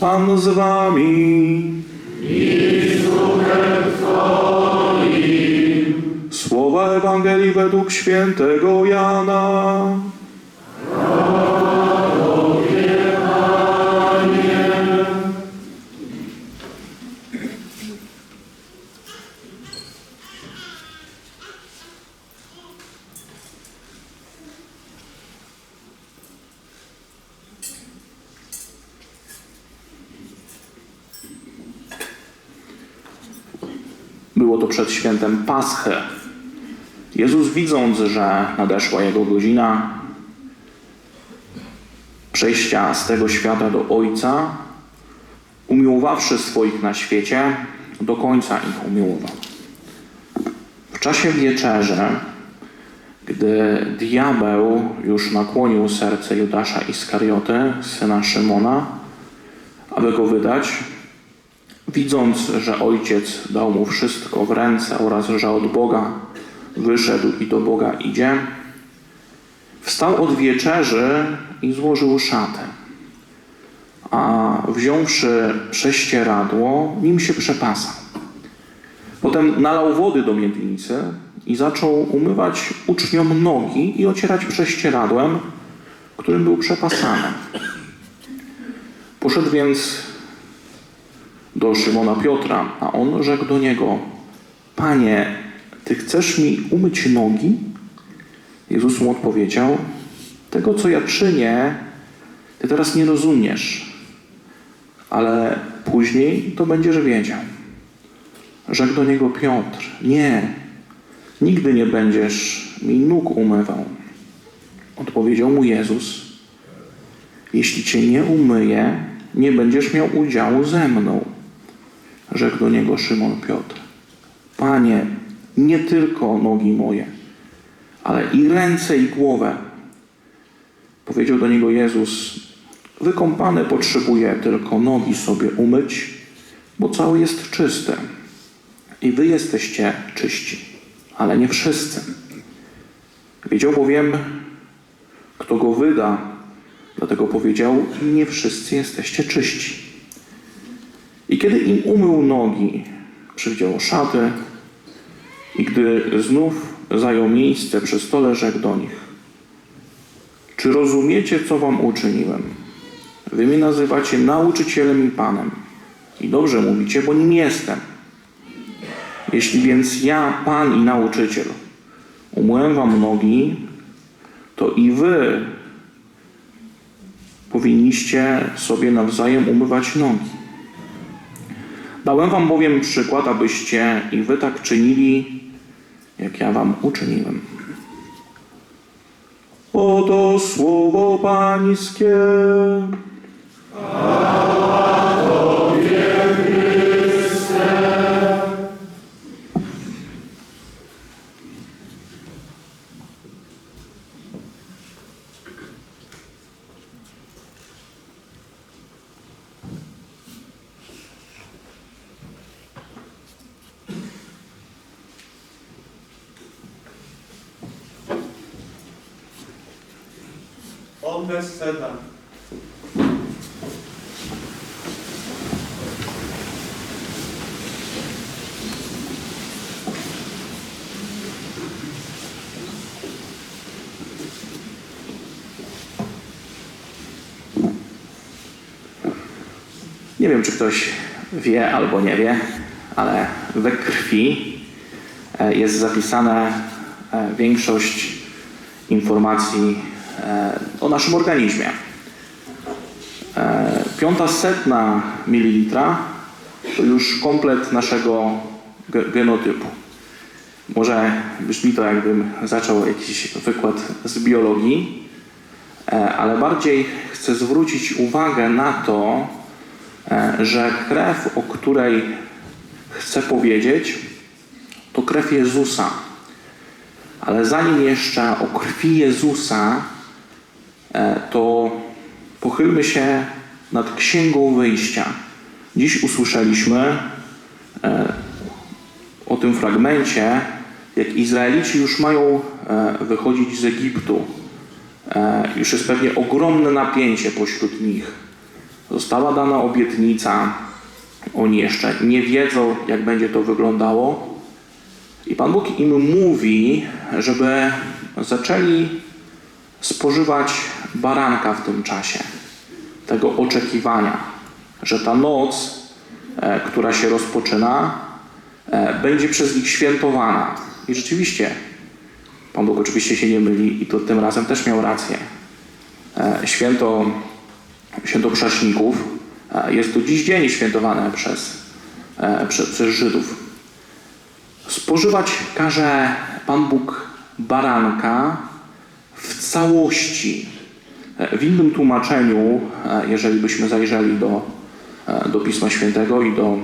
Pan z wami. Słowa Ewangelii według świętego Jana. Było to przed świętem Paschy. Jezus, widząc, że nadeszła jego godzina przejścia z tego świata do Ojca, umiłowawszy swoich na świecie, do końca ich umiłował. W czasie wieczerzy, gdy diabeł już nakłonił serce Judasza Iskarioty, syna Szymona, aby go wydać, Widząc, że ojciec dał mu wszystko w ręce oraz że od Boga wyszedł i do Boga idzie, wstał od wieczerzy i złożył szatę. A wziąwszy prześcieradło, nim się przepasał. Potem nalał wody do miednicy i zaczął umywać uczniom nogi i ocierać prześcieradłem, którym był przepasany. Poszedł więc do Szymona Piotra, a on rzekł do niego: Panie, ty chcesz mi umyć nogi? Jezus mu odpowiedział: Tego, co ja czynię, ty teraz nie rozumiesz, ale później to będziesz wiedział. Rzekł do niego Piotr: Nie, nigdy nie będziesz mi nóg umywał. Odpowiedział mu Jezus: Jeśli cię nie umyję, nie będziesz miał udziału ze mną. Rzekł do niego Szymon Piotr: Panie, nie tylko nogi moje, ale i ręce i głowę. Powiedział do niego Jezus: Wykąpane potrzebuje tylko nogi sobie umyć, bo cały jest czysty. I wy jesteście czyści, ale nie wszyscy. Wiedział bowiem, kto go wyda, dlatego powiedział: Nie wszyscy jesteście czyści. I kiedy im umył nogi, przywdział szaty i gdy znów zajął miejsce przy stole, rzekł do nich: Czy rozumiecie, co wam uczyniłem? Wy mnie nazywacie nauczycielem i panem. I dobrze mówicie, bo nim jestem. Jeśli więc ja, pan i nauczyciel, umyłem wam nogi, to i wy powinniście sobie nawzajem umywać nogi. Dałem wam bowiem przykład, abyście i wy tak czynili, jak ja wam uczyniłem. Oto słowo pańskie. Nie wiem, czy ktoś wie albo nie wie, ale we krwi e, jest zapisane e, większość informacji o naszym organizmie. E, Piąta setna mililitra to już komplet naszego ge- genotypu. Może brzmi to, jakbym zaczął jakiś wykład z biologii, e, ale bardziej chcę zwrócić uwagę na to, e, że krew, o której chcę powiedzieć, to krew Jezusa. Ale zanim jeszcze o krwi Jezusa, e, to pochylmy się nad Księgą Wyjścia. Dziś usłyszeliśmy e, o tym fragmencie, jak Izraelici już mają e, wychodzić z Egiptu. E, Już jest pewnie ogromne napięcie pośród nich. Została dana obietnica. Oni jeszcze nie wiedzą, jak będzie to wyglądało. I Pan Bóg im mówi, żeby zaczęli spożywać baranka w tym czasie, tego oczekiwania, że ta noc, e, która się rozpoczyna, e, będzie przez nich świętowana. I rzeczywiście, Pan Bóg oczywiście się nie myli i to tym razem też miał rację. E, Święto, święto Prześników jest do dziś dzień świętowane przez, e, prze, przez Żydów. Spożywać każe Pan Bóg baranka w całości. E, W innym tłumaczeniu, e, jeżeli byśmy zajrzeli do, e, do Pisma Świętego i do,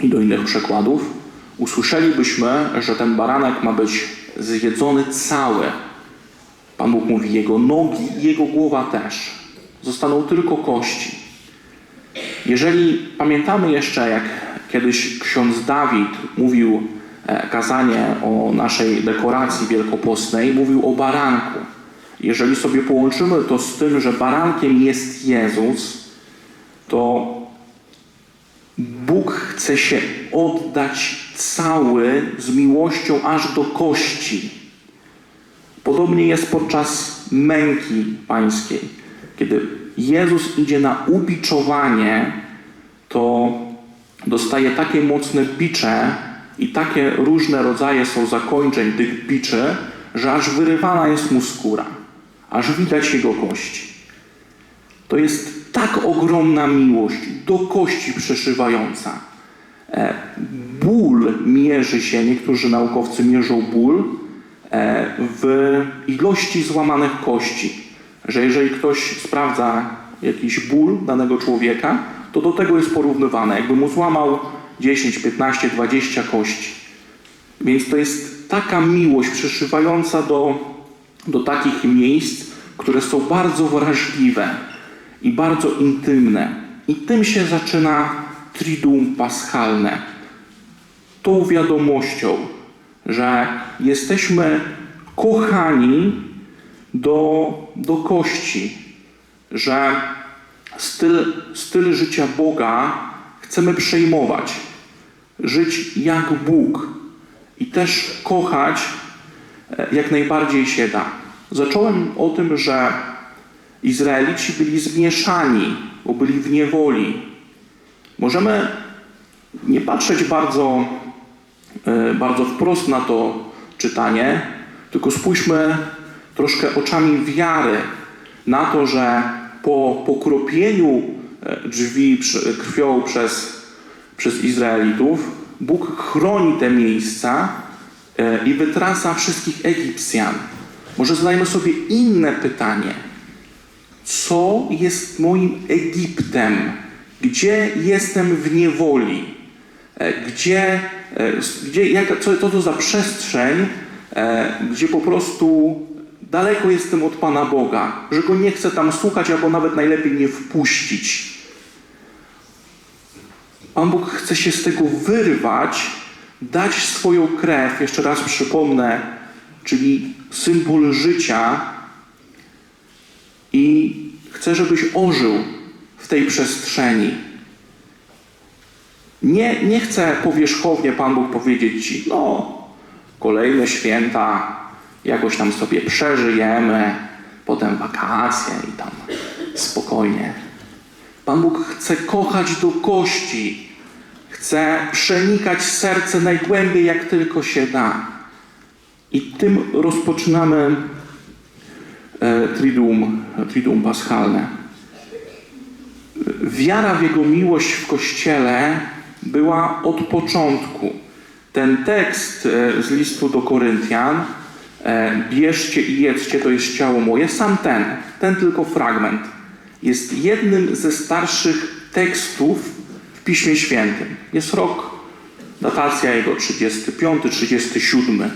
i do innych przekładów, usłyszelibyśmy, że ten baranek ma być zjedzony cały. Pan Bóg mówi, jego nogi i jego głowa też. Zostaną tylko kości. Jeżeli pamiętamy jeszcze, jak kiedyś ksiądz Dawid mówił kazanie o naszej dekoracji wielkopostnej, mówił o baranku. Jeżeli sobie połączymy to z tym, że barankiem jest Jezus, to Bóg chce się oddać cały z miłością aż do kości. Podobnie jest podczas męki pańskiej. Kiedy Jezus idzie na ubiczowanie, to dostaje takie mocne bicze i takie różne rodzaje są zakończeń tych biczy, że aż wyrywana jest mu skóra, aż widać jego kości. To jest tak ogromna miłość, do kości przeszywająca. E, Ból mierzy się, niektórzy naukowcy mierzą ból e, w ilości złamanych kości. Że jeżeli ktoś sprawdza jakiś ból danego człowieka, to do tego jest porównywane. Jakby mu złamał 10, 15, 20 kości. Więc to jest taka miłość przeszywająca do, do takich miejsc, które są bardzo wrażliwe i bardzo intymne. I tym się zaczyna Triduum Paschalne. Tą wiadomością, że jesteśmy kochani do, do kości, że styl, styl życia Boga chcemy przejmować, żyć jak Bóg i też kochać e, jak najbardziej się da. Zacząłem o tym, że Izraelici byli zmieszani, bo byli w niewoli. Możemy nie patrzeć bardzo, e, bardzo wprost na to czytanie, tylko spójrzmy troszkę oczami wiary na to, że po pokropieniu e, drzwi krwią przez, przez Izraelitów, Bóg chroni te miejsca e, i wytrasa wszystkich Egipcjan. Może zadajmy sobie inne pytanie. Co jest moim Egiptem? Gdzie jestem w niewoli? E, Gdzie, e, gdzie co, co to za przestrzeń, gdzie po prostu daleko jestem od Pana Boga, że Go nie chcę tam słuchać, albo nawet najlepiej nie wpuścić. Pan Bóg chce się z tego wyrwać, dać swoją krew, jeszcze raz przypomnę, czyli symbol życia, i chcę, żebyś ożył w tej przestrzeni. Nie, nie chcę powierzchownie Pan Bóg powiedzieć Ci, no, kolejne święta, jakoś tam sobie przeżyjemy, potem wakacje i tam spokojnie. Pan Bóg chce kochać do kości, chce przenikać serce najgłębiej, jak tylko się da. I tym rozpoczynamy e, Triduum, Triduum Paschalne. Wiara w Jego miłość w Kościele była od początku. Ten tekst e, z listu do Koryntian, e, bierzcie i jedzcie, to jest ciało moje, sam ten, ten tylko fragment, jest jednym ze starszych tekstów w Piśmie Świętym. Jest rok, datacja jego 35, 37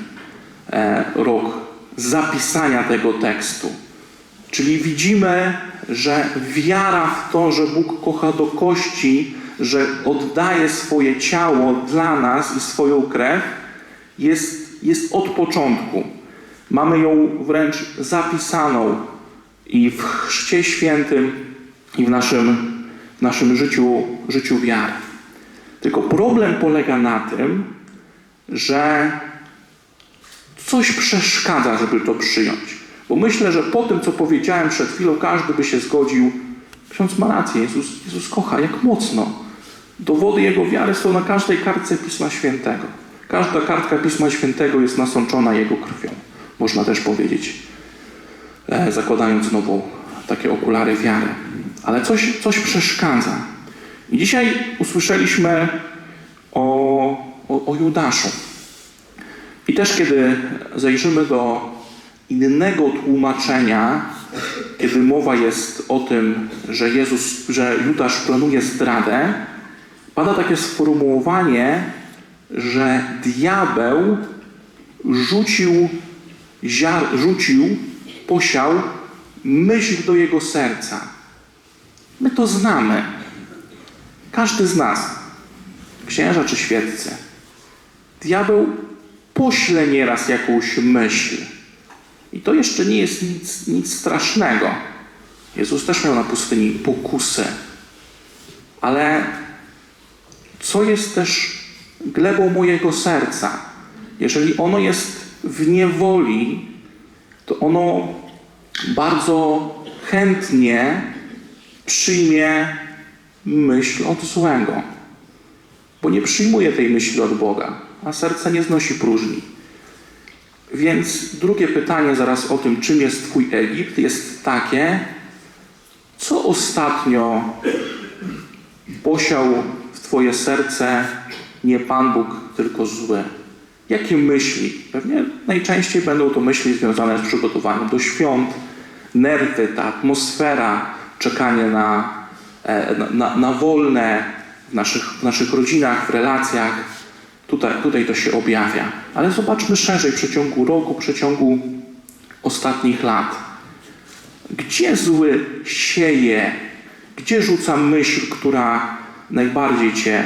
e, rok zapisania tego tekstu. Czyli widzimy, że wiara w to, że Bóg kocha do kości, że oddaje swoje ciało dla nas i swoją krew, jest, jest od początku. Mamy ją wręcz zapisaną i w Chrzcie Świętym, i w naszym naszym życiu, życiu wiary. Tylko problem polega na tym, że coś przeszkadza, żeby to przyjąć. Bo myślę, że po tym, co powiedziałem przed chwilą, każdy by się zgodził. Ksiądz ma rację, Jezus, Jezus kocha, jak mocno. Dowody Jego wiary są na każdej kartce Pisma Świętego. Każda kartka Pisma Świętego jest nasączona Jego krwią. Można też powiedzieć, zakładając znowu takie okulary wiary. Ale coś, coś przeszkadza. I dzisiaj usłyszeliśmy o, o, o Judaszu. I też kiedy zajrzymy do innego tłumaczenia, kiedy mowa jest o tym, że Jezus, że Judasz planuje zdradę, pada takie sformułowanie, że diabeł rzucił, ziar, rzucił, posiał myśl do jego serca. My to znamy. Każdy z nas, księża czy świeccy. Diabeł pośle nieraz jakąś myśl. I to jeszcze nie jest nic, nic strasznego. Jezus też miał na pustyni pokusy. Ale co jest też glebą mojego serca? Jeżeli ono jest w niewoli, to ono bardzo chętnie przyjmie myśl od złego, bo nie przyjmuje tej myśli od Boga, a serce nie znosi próżni. Więc drugie pytanie zaraz o tym, czym jest Twój Egipt, jest takie, co ostatnio posiał w Twoje serce nie Pan Bóg, tylko zły? Jakie myśli? Pewnie najczęściej będą to myśli związane z przygotowaniem do świąt, nerwy, ta atmosfera, czekanie na, e, na, na, na wolne w naszych, w naszych rodzinach, w relacjach. Tutaj, tutaj to się objawia. Ale zobaczmy szerzej w przeciągu roku, w przeciągu ostatnich lat. Gdzie zły sieje? Gdzie rzuca myśl, która najbardziej cię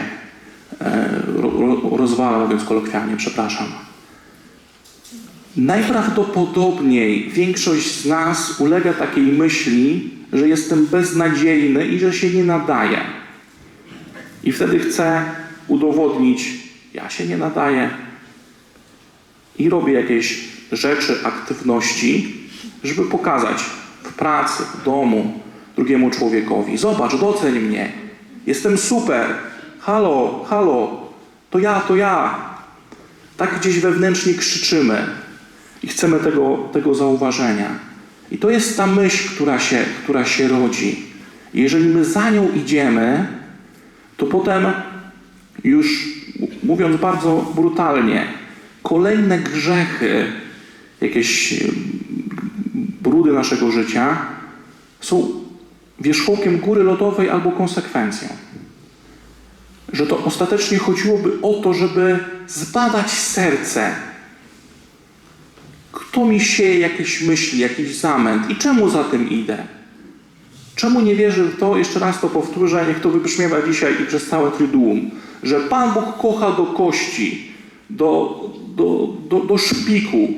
rozwala, mówiąc kolokwialnie, przepraszam. Najprawdopodobniej większość z nas ulega takiej myśli, że jestem beznadziejny i że się nie nadaje. I wtedy chcę udowodnić, ja się nie nadaję i robię jakieś rzeczy, aktywności, żeby pokazać w pracy, w domu drugiemu człowiekowi: Zobacz, doceń mnie, jestem super, halo, halo, to ja, to ja. Tak gdzieś wewnętrznie krzyczymy i chcemy tego, tego zauważenia. I to jest ta myśl, która się, która się rodzi. I jeżeli my za nią idziemy, to potem już mówiąc bardzo brutalnie, kolejne grzechy, jakieś brudy naszego życia są wierzchołkiem góry lodowej albo konsekwencją. Że to ostatecznie chodziłoby o to, żeby zbadać serce. Kto mi sieje jakieś myśli, jakiś zamęt i czemu za tym idę? Czemu nie wierzę w to, jeszcze raz to powtórzę, niech to wybrzmiewa dzisiaj i przez całe Triduum, że Pan Bóg kocha do kości, do, do, do, do szpiku,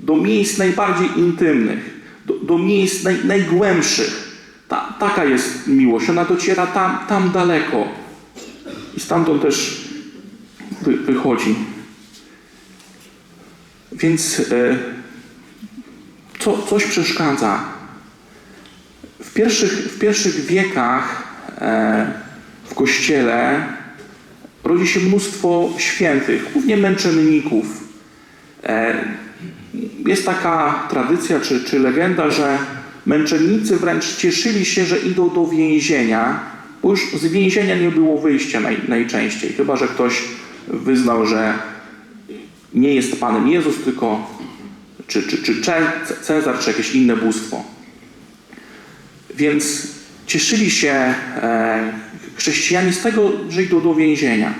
do miejsc najbardziej intymnych, do, do miejsc naj, najgłębszych. Ta, taka jest miłość, ona dociera tam, tam daleko i stamtąd też wy, wychodzi. Więc e, co, coś przeszkadza. W pierwszych, w pierwszych wiekach e, w kościele rodzi się mnóstwo świętych, głównie męczenników. E, jest taka tradycja czy, czy legenda, że męczennicy wręcz cieszyli się, że idą do więzienia, bo już z więzienia nie było wyjścia naj, najczęściej, chyba że ktoś wyznał, że nie jest Panem Jezus, tylko czy, czy, czy Cezar, czy jakieś inne bóstwo. Więc cieszyli się e, chrześcijanie z tego, że idą do więzienia.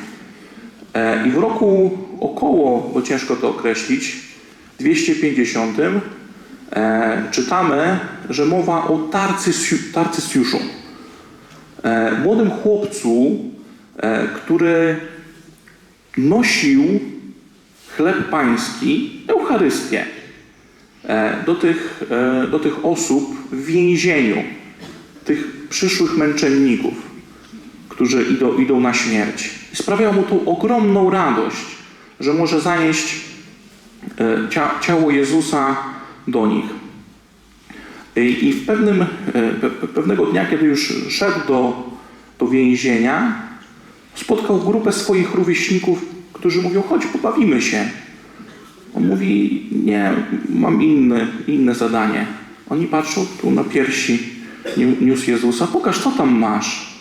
E, I w roku około, bo ciężko to określić, 250 e, czytamy, że mowa o Tarcysiu, Tarcysiuszu. E, młodym chłopcu, e, który nosił chleb pański, Eucharystię, e, do tych, do tych osób w więzieniu, tych przyszłych męczenników. którzy idą, idą na śmierć. I sprawiało mu to ogromną radość, że może zanieść cia, ciało Jezusa do nich. I, w pewnym, e, pe, pe- pewnego dnia, kiedy już szedł do, do więzienia, spotkał grupę swoich rówieśników, którzy mówią, chodź, pobawimy się. On mówi, nie, mam inne, inne zadanie. Oni patrzą tu na piersi, ni- niósł Jezusa, pokaż, co tam masz.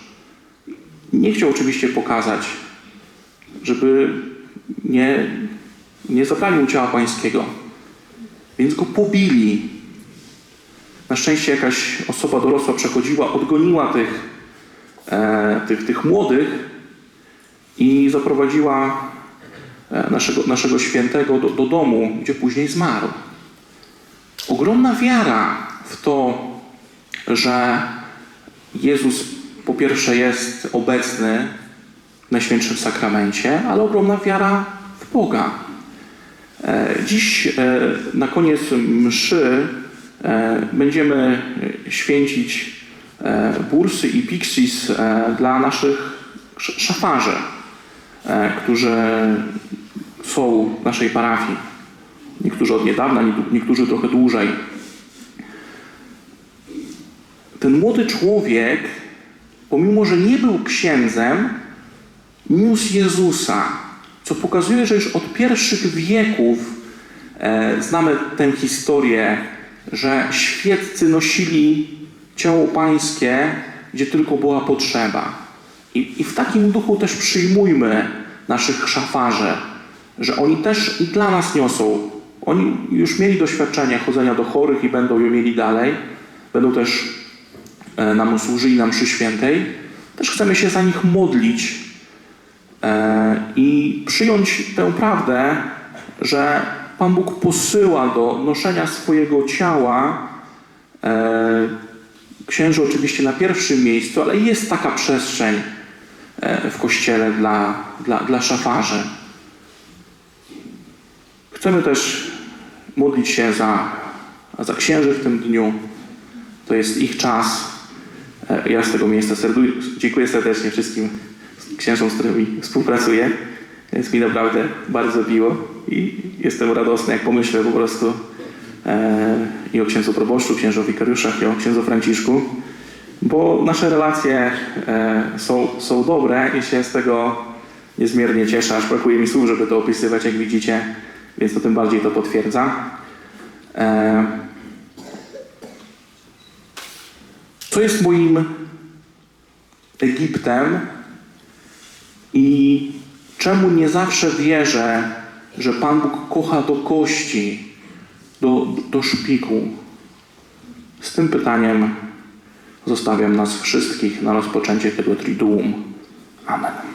Nie chciał oczywiście pokazać, żeby nie, nie zabranił ciała pańskiego. Więc go pobili. Na szczęście jakaś osoba dorosła przechodziła, odgoniła tych, e, tych, tych młodych i zaprowadziła e, naszego, naszego świętego do, do domu, gdzie później zmarł. Ogromna wiara w to, że Jezus po pierwsze jest obecny w Najświętszym Sakramencie, ale ogromna wiara w Boga. E, Dziś e, na koniec mszy będziemy święcić e, bursy i piksis e, dla naszych sz- szafarzy, e, którzy są w naszej parafii. Niektórzy od niedawna, nie- niektórzy trochę dłużej. Ten młody człowiek, pomimo że nie był księdzem, niósł Jezusa, co pokazuje, że już od pierwszych wieków e, znamy tę historię, że świeccy nosili ciało pańskie, gdzie tylko była potrzeba. I, I w takim duchu też przyjmujmy naszych szafarzy, że oni też i dla nas niosą. Oni już mieli doświadczenie chodzenia do chorych i będą je mieli dalej. Będą też e, nam służyli na mszy świętej. Też chcemy się za nich modlić e, i przyjąć tę prawdę, że Pan Bóg posyła do noszenia swojego ciała e, księży oczywiście na pierwszym miejscu, ale jest taka przestrzeń e, w kościele dla, dla, dla szafarzy. Chcemy też modlić się za, za księży w tym dniu. To jest ich czas. E, Ja z tego miejsca serduję, dziękuję serdecznie wszystkim księżom, z którymi współpracuję. Jest mi naprawdę bardzo miło i jestem radosny, jak pomyślę po prostu e, i o księdzu proboszczu, księżu wikariuszach, i o księdzu Franciszku, bo nasze relacje e, są, są dobre i się z tego niezmiernie cieszę, aż brakuje mi słów, żeby to opisywać, jak widzicie, więc to tym bardziej to potwierdza. E, co jest moim Egiptem i czemu nie zawsze wierzę, że Pan Bóg kocha do kości, do, do szpiku? Z tym pytaniem zostawiam nas wszystkich na rozpoczęcie tego triduum. Amen.